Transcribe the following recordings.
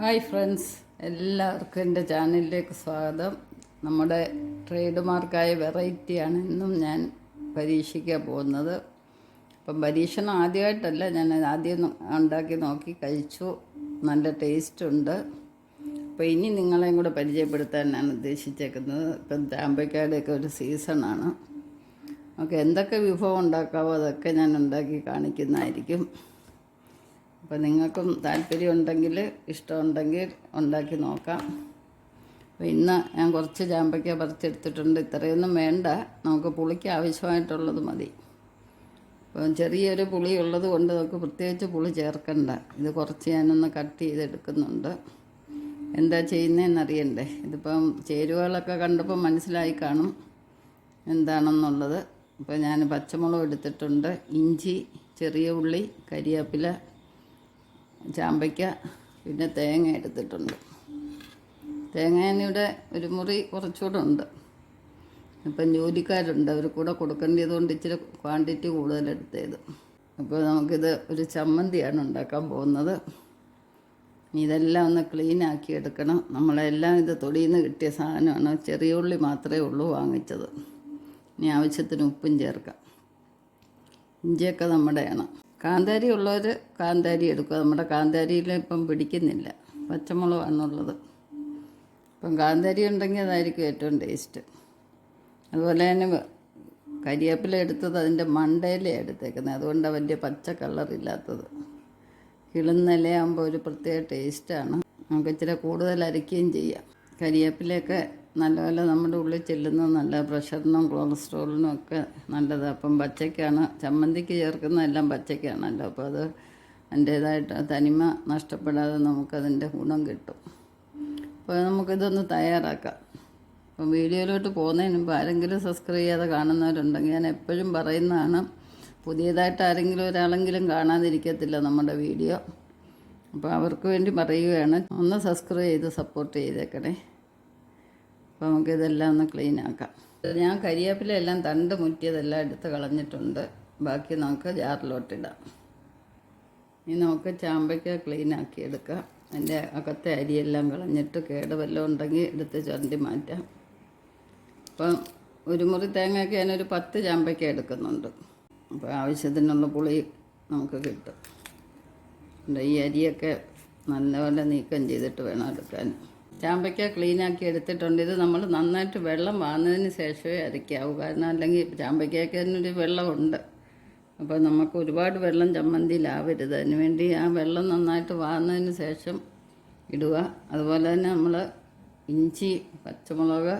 Hi friends എല്ലാവർക്കും എന്റെ ചാനലിലേക്ക് സ്വാഗതം. നമ്മുടെ ട്രേഡ് മാർക്കായ വെറൈറ്റിയാണ് ഇന്നും ഞാൻ പരീക്ഷിക്കാൻ പോകുന്നത്. അപ്പം പരീക്ഷണം ആദ്യമായിട്ടല്ല ഞാൻ ആദ്യം ഉണ്ടാക്കി നോക്കി കഴിച്ചു. നല്ല ടേസ്റ്റ് ഉണ്ട് അപ്പോൾ ഇനി നിങ്ങളെയും കൂടെ പരിചയപ്പെടുത്താനാണ് ഉദ്ദേശിച്ചേക്കുന്നത്. ഇപ്പം ചാമ്പയ്ക്കാടെയൊക്കെ ഒരു സീസണാണ്. ഓക്കെ എന്തൊക്കെ വിഭവം ഉണ്ടാക്കാവോ അതൊക്കെ ഞാൻ ഉണ്ടാക്കി കാണിക്കുന്നതായിരിക്കും. അപ്പോൾ നിങ്ങൾക്കും താല്പര്യമുണ്ടെങ്കിൽ ഇഷ്ടമുണ്ടെങ്കിൽ ഉണ്ടാക്കി നോക്കാം. അപ്പോൾ ഇന്ന് ഞാൻ കുറച്ച് ചാമ്പയ്ക്ക പറിച്ചെടുത്തിട്ടുണ്ട്. ഇത്രയൊന്നും വേണ്ട. നമുക്ക് പുളിക്ക് ആവശ്യമായിട്ടുള്ളത് മതി. അപ്പം ചെറിയൊരു പുളി ഉള്ളത് കൊണ്ട് നമുക്ക് പ്രത്യേകിച്ച് പുളി ചേർക്കണ്ട. ഇത് കുറച്ച് ഞാനൊന്ന് കട്ട് ചെയ്തെടുക്കുന്നുണ്ട്. എന്താ ചെയ്യുന്നതെന്ന് അറിയണ്ടേ? ഇതിപ്പം ചേരുവകളൊക്കെ കണ്ടപ്പോൾ മനസ്സിലായി കാണും എന്താണെന്നുള്ളത്. ഇപ്പോൾ ഞാൻ പച്ചമുളക് എടുത്തിട്ടുണ്ട്. ഇഞ്ചി ചെറിയ ഉള്ളി കരിവേപ്പില ചാമ്പയ്ക്ക പിന്നെ തേങ്ങ എടുത്തിട്ടുണ്ട്. തേങ്ങ ഞാനിവിടെ ഒരു മുറി കുറച്ചുകൂടെ ഉണ്ട്. ഇപ്പം ജോലിക്കാരുണ്ട് അവർ കൂടെ കൊടുക്കേണ്ടതുകൊണ്ട് ഇച്ചിരി ക്വാണ്ടിറ്റി കൂടുതലെടുത്തേത്. അപ്പോൾ നമുക്കിത് ഒരു ചമ്മന്തിയാണ് ഉണ്ടാക്കാൻ പോകുന്നത്. ഇതെല്ലാം ഒന്ന് ക്ലീൻ ആക്കി എടുക്കണം. നമ്മളെല്ലാം ഇത് തൊടിയിൽ നിന്ന് കിട്ടിയ സാധനമാണ്. ചെറിയ ഉള്ളി മാത്രമേ ഉള്ളൂ വാങ്ങിച്ചത്. ഇനി ആവശ്യത്തിന് ഉപ്പും ചേർക്കാം. ഇഞ്ചിയൊക്കെ നമ്മുടെയാണ്. കാന്താരി ഉള്ളവർ കാന്താരി എടുക്കുക നമ്മുടെ കാന്താരിയിൽ ഇപ്പം പിടിക്കുന്നില്ല. പച്ചമുളകാണുള്ളത്. ഇപ്പം കാന്താരി ഉണ്ടെങ്കിൽ അതായിരിക്കും ഏറ്റവും ടേസ്റ്റ്. അതുപോലെ തന്നെ കരിയേപ്പില എടുത്തത് അതിന്റെ മണ്ടയിലേ എടുത്തേക്കുന്നത്. അതുകൊണ്ടാണ് വലിയ പച്ച കളറില്ലാത്തത് കിളുന്നിലയാകുമ്പോൾ ഒരു പ്രത്യേക ടേസ്റ്റാണ്. നമുക്ക് ഇച്ചിരി കൂടുതൽ അരയ്ക്കുകയും ചെയ്യാം. കരിവേപ്പിലയൊക്കെ നല്ലപോലെ നമ്മുടെ ഉള്ളിൽ ചെല്ലുന്നത് നല്ല പ്രഷറിനും കൊളസ്ട്രോളിനും ഒക്കെ നല്ലത്. അപ്പം പച്ചയ്ക്കാണ് ചമ്മന്തിക്ക് ചേർക്കുന്നതെല്ലാം പച്ചയ്ക്കാണല്ലോ. അപ്പോൾ അത് അതിന്റേതായിട്ട് തനിമ നഷ്ടപ്പെടാതെ നമുക്കതിന്റെ ഗുണം കിട്ടും. അപ്പോൾ നമുക്കിതൊന്ന് തയ്യാറാക്കാം. അപ്പം വീഡിയോയിലോട്ട് പോകുന്നതിന് മുമ്പ് ആരെങ്കിലും സബ്സ്ക്രൈബ് ചെയ്യാതെ കാണുന്നവരുണ്ടെങ്കിൽ ഞാൻ എപ്പോഴും പറയുന്നതാണ് പുതിയതായിട്ട് ആരെങ്കിലും ഒരാളെങ്കിലും കാണാതിരിക്കത്തില്ല നമ്മുടെ വീഡിയോ. അപ്പോൾ അവർക്ക് വേണ്ടി പറയുകയാണ് ഒന്ന് സബ്സ്ക്രൈബ് ചെയ്ത് സപ്പോർട്ട് ചെയ്തേക്കണേ. അപ്പോൾ നമുക്കിതെല്ലാം ഒന്ന് ക്ലീൻ ആക്കാം. ഞാൻ കരിയേപ്പില എല്ലാം തണ്ട് മുറ്റിയതെല്ലാം എടുത്ത് കളഞ്ഞിട്ടുണ്ട്. ബാക്കി നമുക്ക് ജാറിലോട്ടിടാം ഇനി നമുക്ക് ചാമ്പയ്ക്ക ക്ലീൻ ആക്കി എടുക്കാം. അതിന്റെ അകത്തെ അരിയെല്ലാം കളഞ്ഞിട്ട് കേട് വല്ലതും ഉണ്ടെങ്കിൽ എടുത്ത് ചുരണ്ടി മാറ്റാം. അപ്പം ഒരു മുറി തേങ്ങയ്ക്ക് ഞാനൊരു പത്ത് ചാമ്പയ്ക്ക എടുക്കുന്നുണ്ട്. അപ്പോൾ ആവശ്യത്തിനുള്ള പുളി നമുക്ക് കിട്ടും. ഈ അരിയൊക്കെ നല്ലപോലെ നീക്കം ചെയ്തിട്ട് വേണം എടുക്കാൻ. ചാമ്പയ്ക്ക ക്ലീനാക്കി എടുത്തിട്ടുണ്ട്. ഇത് നമ്മൾ നന്നായിട്ട് വെള്ളം വാങ്ങുന്നതിന് ശേഷമേ അരയ്ക്കാവൂ. കാരണം അല്ലെങ്കിൽ ചാമ്പയ്ക്കൊക്കെ അതിനൊരു വെള്ളമുണ്ട്. അപ്പോൾ നമുക്ക് ഒരുപാട് വെള്ളം ചമ്മന്തിയിലാവരുത്. അതിന് വേണ്ടി ആ വെള്ളം നന്നായിട്ട് വാങ്ങുന്നതിന് ശേഷം ഇടുക. അതുപോലെ തന്നെ നമ്മൾ ഇഞ്ചി പച്ചമുളക്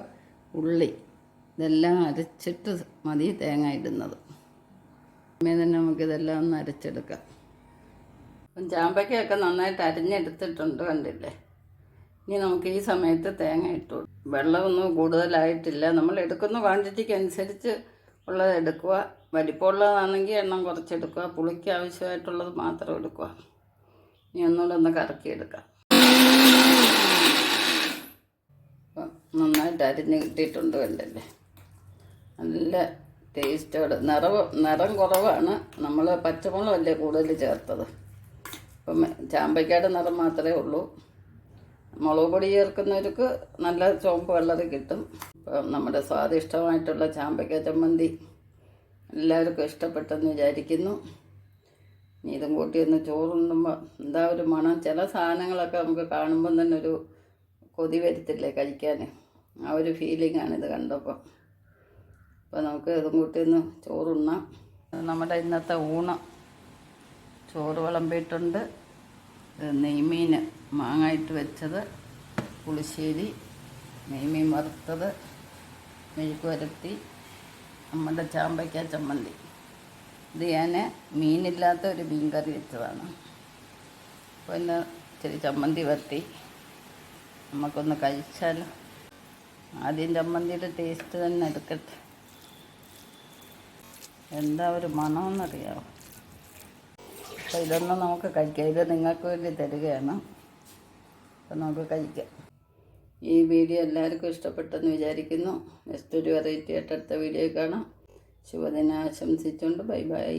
ഉള്ളി ഇതെല്ലാം അരച്ചിട്ട് മതി തേങ്ങ ഇടുന്നത്. അമ്മയെ തന്നെ നമുക്കിതെല്ലാം ഒന്ന് അരച്ചെടുക്കാം. അപ്പം ചാമ്പയ്ക്കൊക്കെ നന്നായിട്ട് അരിഞ്ഞെടുത്തിട്ടുണ്ട് കണ്ടില്ലേ? ഇനി നമുക്ക് ഈ സമയത്ത് തേങ്ങ ഇട്ടു. വെള്ളമൊന്നും കൂടുതലായിട്ടില്ല. നമ്മൾ എടുക്കുന്ന ക്വാണ്ടിറ്റിക്ക് അനുസരിച്ച് ഉള്ളത് എടുക്കുക. വലിപ്പമുള്ളതാണെങ്കിൽ എണ്ണം കുറച്ചെടുക്കുക. പുളിക്ക് ആവശ്യമായിട്ടുള്ളത് മാത്രം എടുക്കുക. ഇനി ഒന്നുകൂടെ ഒന്ന് കറക്കിയെടുക്കാം നന്നായിട്ട് അരിഞ്ഞ് കിട്ടിയിട്ടുണ്ട് കണ്ടല്ലേ? നല്ല ടേസ്റ്റോട് നിറവ് നിറം കുറവാണ്. നമ്മൾ പച്ചമുളകല്ലേ കൂടുതൽ ചേർത്തത്. അപ്പം ചാമ്പയ്ക്കയുടെ നിറം മാത്രമേ ഉള്ളൂ. മുളക് പൊടി ചേർക്കുന്നവർക്ക് നല്ല ചുവപ്പ് കളറ് കിട്ടും. ഇപ്പം നമ്മുടെ സ്വാദിഷ്ടമായിട്ടുള്ള ചാമ്പയ്ക്ക ചമ്മന്തി എല്ലാവർക്കും ഇഷ്ടപ്പെട്ടെന്ന് വിചാരിക്കുന്നു. ഇനി ഇതും കൂട്ടി ഒന്ന് ചോറുണ്ണുമ്പോൾ എന്താ ഒരു മണം. ചില സാധനങ്ങളൊക്കെ നമുക്ക് കാണുമ്പം തന്നെ ഒരു കൊതി വരുത്തില്ലേ കഴിക്കാൻ. ആ ഒരു ഫീലിംഗാണ് ഇത് കണ്ടപ്പോൾ അപ്പോൾ നമുക്ക് ഇതും കൂട്ടി ഒന്ന് ചോറുണ്ണാം. നമ്മുടെ ഇന്നത്തെ ഊണ് ചോറ് വിളമ്പിയിട്ടുണ്ട്. നെയ്മീൻ മാങ്ങായിട്ട് വെച്ചത് പുളിശ്ശേരി നെയ്മീൻ വറുത്തത് മെഴുക്ക് വരട്ടി നമ്മുടെ ചാമ്പയ്ക്ക ചമ്മന്തി. ഇത് ഞാൻ മീനില്ലാത്ത ഒരു മീൻ കറി വെച്ചതാണ്. ഇന്ന് ഇച്ചിരി ചമ്മന്തി വരട്ടി. നമുക്കൊന്ന് കഴിച്ചാലോ? ആദ്യം ചമ്മന്തിയുടെ ടേസ്റ്റ് തന്നെ എടുക്കട്ടെ. എന്താ ഒരു മണമെന്നറിയാമോ അപ്പോൾ ഇതൊന്നും നമുക്ക് കഴിക്കാം. ഇത് നിങ്ങൾക്ക് വേണ്ടി തരികയാണ്. അപ്പം നമുക്ക് കഴിക്കാം. ഈ വീഡിയോ എല്ലാവർക്കും ഇഷ്ടപ്പെട്ടെന്ന് വിചാരിക്കുന്നു. നെക്സ്റ്റ് ഒരു വെറൈറ്റി ആയിട്ട് അടുത്ത വീഡിയോ കാണാം. ശുഭദിനം ആശംസിച്ചുകൊണ്ട് ബൈ ബൈ.